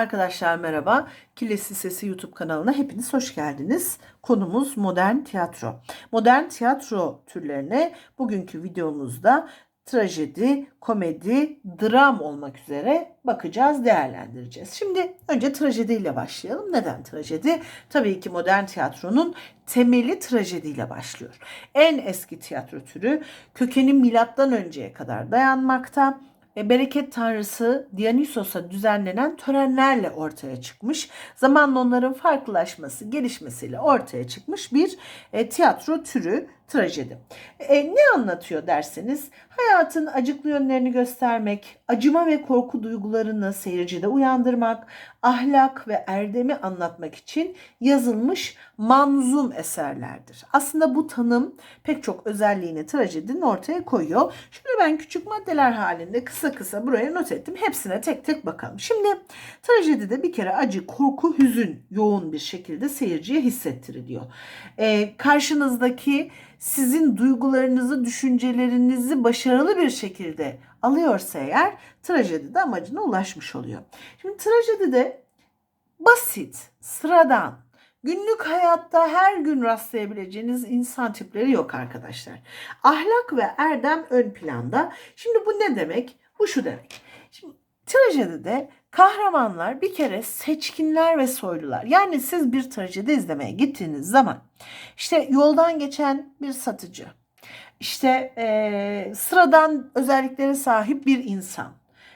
Arkadaşlar merhaba. Kilesi Sesi YouTube kanalına hepiniz hoş geldiniz. Konumuz modern tiyatro. Modern tiyatro türlerine bugünkü videomuzda trajedi, komedi, dram olmak üzere bakacağız, değerlendireceğiz. Şimdi önce trajediyle başlayalım. Neden trajedi? Tabii ki modern tiyatronun temeli trajediyle başlıyor. En eski tiyatro türü kökeni milattan önceye kadar dayanmakta e, bereket tanrısı Dionysos'a düzenlenen törenlerle ortaya çıkmış. Zamanla onların farklılaşması, gelişmesiyle ortaya çıkmış bir e, tiyatro türü trajedi. E, ne anlatıyor derseniz hayatın acıklı yönlerini göstermek, acıma ve korku duygularını seyircide uyandırmak, ahlak ve erdemi anlatmak için yazılmış manzum eserlerdir. Aslında bu tanım pek çok özelliğini trajedinin ortaya koyuyor. Şimdi ben küçük maddeler halinde kısa kısa buraya not ettim. Hepsine tek tek bakalım. Şimdi trajedide bir kere acı, korku, hüzün yoğun bir şekilde seyirciye hissettiriliyor. Ee, karşınızdaki sizin duygularınızı, düşüncelerinizi başarılı bir şekilde alıyorsa eğer trajedide amacına ulaşmış oluyor. Şimdi trajedide basit, sıradan, günlük hayatta her gün rastlayabileceğiniz insan tipleri yok arkadaşlar. Ahlak ve erdem ön planda. Şimdi bu ne demek? Bu şu demek. Şimdi trajedide kahramanlar bir kere seçkinler ve soylular. Yani siz bir trajedi izlemeye gittiğiniz zaman işte yoldan geçen bir satıcı, işte e, sıradan özelliklere sahip bir insan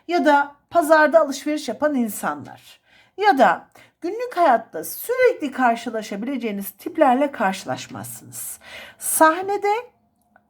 ya da pazarda alışveriş yapan insanlar ya da günlük hayatta sürekli karşılaşabileceğiniz tiplerle karşılaşmazsınız. Sahnede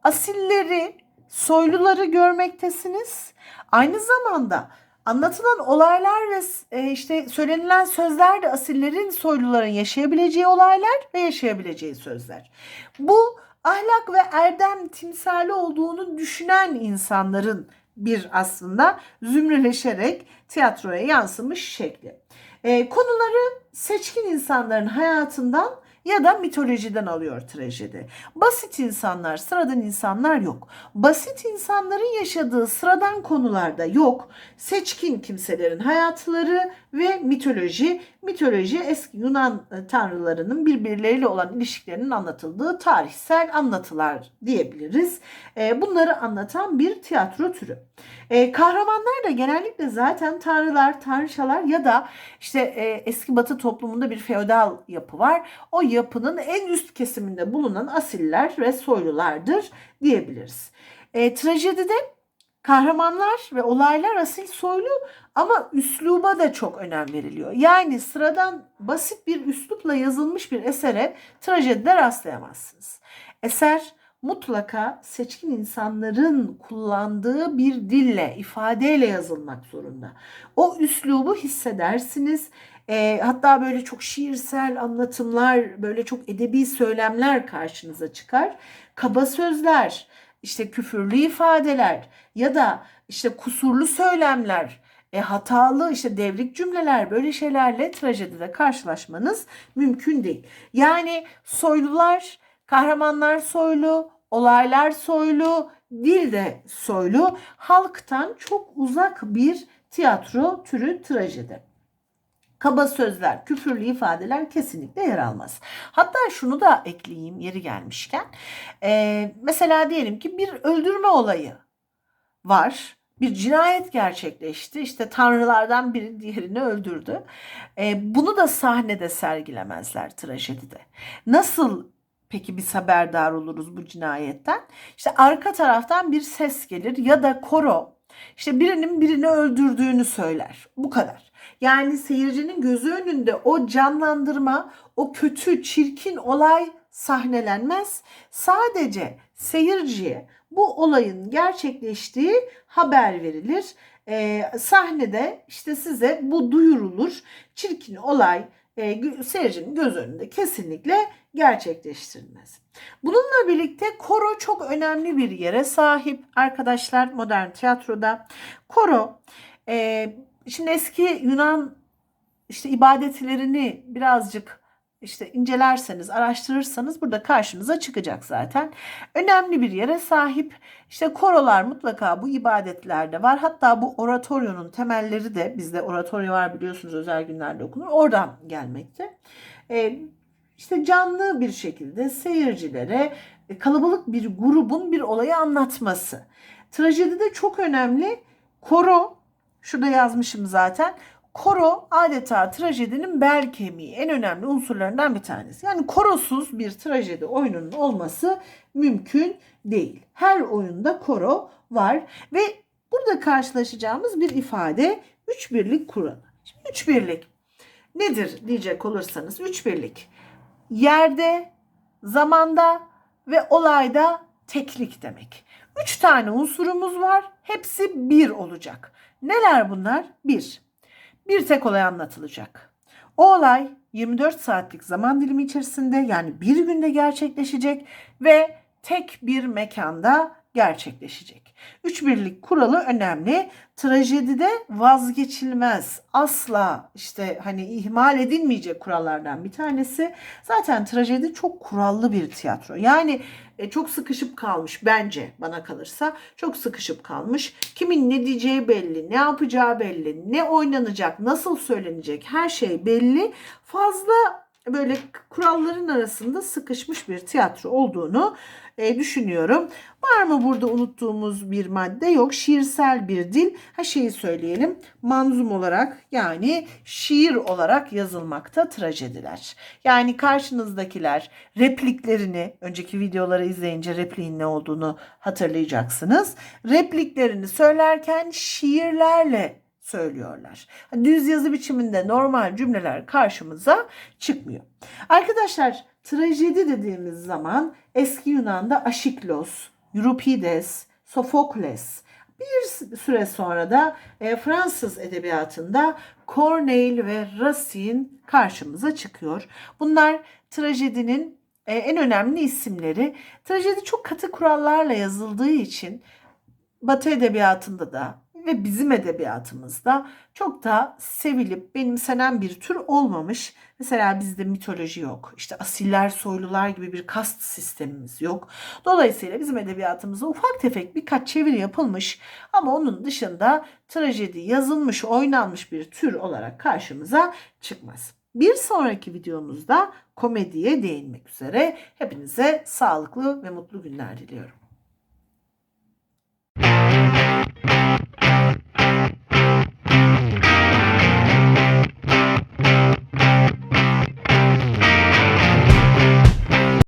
asilleri, soyluları görmektesiniz. Aynı zamanda anlatılan olaylar ve e, işte söylenilen sözler de asillerin, soyluların yaşayabileceği olaylar ve yaşayabileceği sözler. Bu ahlak ve erdem timsali olduğunu düşünen insanların bir aslında zümreleşerek tiyatroya yansımış şekli. E, konuları seçkin insanların hayatından ya da mitolojiden alıyor trajedi. Basit insanlar, sıradan insanlar yok. Basit insanların yaşadığı sıradan konularda yok. Seçkin kimselerin hayatları ve mitoloji, mitoloji eski Yunan e, tanrılarının birbirleriyle olan ilişkilerinin anlatıldığı tarihsel anlatılar diyebiliriz. E, bunları anlatan bir tiyatro türü. E, kahramanlar da genellikle zaten tanrılar, tanrıçalar ya da işte eski batı toplumunda bir feodal yapı var. O yapının en üst kesiminde bulunan asiller ve soylulardır diyebiliriz. E, trajedide kahramanlar ve olaylar asil soylu ama üsluba da çok önem veriliyor. Yani sıradan basit bir üslupla yazılmış bir esere trajedide rastlayamazsınız. Eser mutlaka seçkin insanların kullandığı bir dille, ifadeyle yazılmak zorunda. O üslubu hissedersiniz. E, hatta böyle çok şiirsel anlatımlar, böyle çok edebi söylemler karşınıza çıkar. Kaba sözler, işte küfürlü ifadeler ya da işte kusurlu söylemler, e, hatalı işte devrik cümleler böyle şeylerle trajedide karşılaşmanız mümkün değil. Yani soylular, kahramanlar soylu, olaylar soylu, dil de soylu, halktan çok uzak bir tiyatro türü trajedi. Kaba sözler, küfürlü ifadeler kesinlikle yer almaz. Hatta şunu da ekleyeyim yeri gelmişken. E, mesela diyelim ki bir öldürme olayı var. Bir cinayet gerçekleşti. İşte tanrılardan biri diğerini öldürdü. E, bunu da sahnede sergilemezler trajedide. Nasıl peki biz haberdar oluruz bu cinayetten? İşte arka taraftan bir ses gelir ya da koro işte birinin birini öldürdüğünü söyler. Bu kadar. Yani seyircinin gözü önünde o canlandırma, o kötü, çirkin olay sahnelenmez. Sadece seyirciye bu olayın gerçekleştiği haber verilir. Ee, sahnede işte size bu duyurulur. Çirkin olay e, seyircinin göz önünde kesinlikle gerçekleştirilmez. Bununla birlikte koro çok önemli bir yere sahip arkadaşlar modern tiyatroda. Koro e, şimdi eski Yunan işte ibadetlerini birazcık işte incelerseniz, araştırırsanız burada karşınıza çıkacak zaten. Önemli bir yere sahip. İşte korolar mutlaka bu ibadetlerde var. Hatta bu oratoryonun temelleri de bizde oratoryo var biliyorsunuz özel günlerde okunur. Oradan gelmekte. E, işte canlı bir şekilde seyircilere e, kalabalık bir grubun bir olayı anlatması. Trajedide çok önemli koro, şurada yazmışım zaten. Koro adeta trajedinin bel kemiği, en önemli unsurlarından bir tanesi. Yani korosuz bir trajedi oyununun olması mümkün değil. Her oyunda koro var ve burada karşılaşacağımız bir ifade üç birlik kuralı. Şimdi üç birlik nedir diyecek olursanız üç birlik yerde, zamanda ve olayda teklik demek. Üç tane unsurumuz var. Hepsi bir olacak. Neler bunlar? Bir, bir tek olay anlatılacak. O olay 24 saatlik zaman dilimi içerisinde yani bir günde gerçekleşecek ve tek bir mekanda gerçekleşecek. Üç birlik kuralı önemli. Trajedide vazgeçilmez. Asla işte hani ihmal edilmeyecek kurallardan bir tanesi. Zaten trajedi çok kurallı bir tiyatro. Yani e, çok sıkışıp kalmış bence bana kalırsa. Çok sıkışıp kalmış. Kimin ne diyeceği belli, ne yapacağı belli, ne oynanacak, nasıl söylenecek her şey belli. Fazla böyle kuralların arasında sıkışmış bir tiyatro olduğunu e, düşünüyorum. Var mı burada unuttuğumuz bir madde? Yok. Şiirsel bir dil. Ha şeyi söyleyelim. Manzum olarak yani şiir olarak yazılmakta trajediler. Yani karşınızdakiler repliklerini önceki videoları izleyince repliğin ne olduğunu hatırlayacaksınız. Repliklerini söylerken şiirlerle söylüyorlar. Düz yazı biçiminde normal cümleler karşımıza çıkmıyor. Arkadaşlar trajedi dediğimiz zaman eski Yunan'da Aşiklos, Euripides, Sofokles, bir süre sonra da e, Fransız edebiyatında Corneille ve Racine karşımıza çıkıyor. Bunlar trajedinin e, en önemli isimleri. Trajedi çok katı kurallarla yazıldığı için Batı edebiyatında da ve bizim edebiyatımızda çok da sevilip benimsenen bir tür olmamış. Mesela bizde mitoloji yok. İşte asiller, soylular gibi bir kast sistemimiz yok. Dolayısıyla bizim edebiyatımızda ufak tefek birkaç çeviri yapılmış ama onun dışında trajedi yazılmış, oynanmış bir tür olarak karşımıza çıkmaz. Bir sonraki videomuzda komediye değinmek üzere. Hepinize sağlıklı ve mutlu günler diliyorum.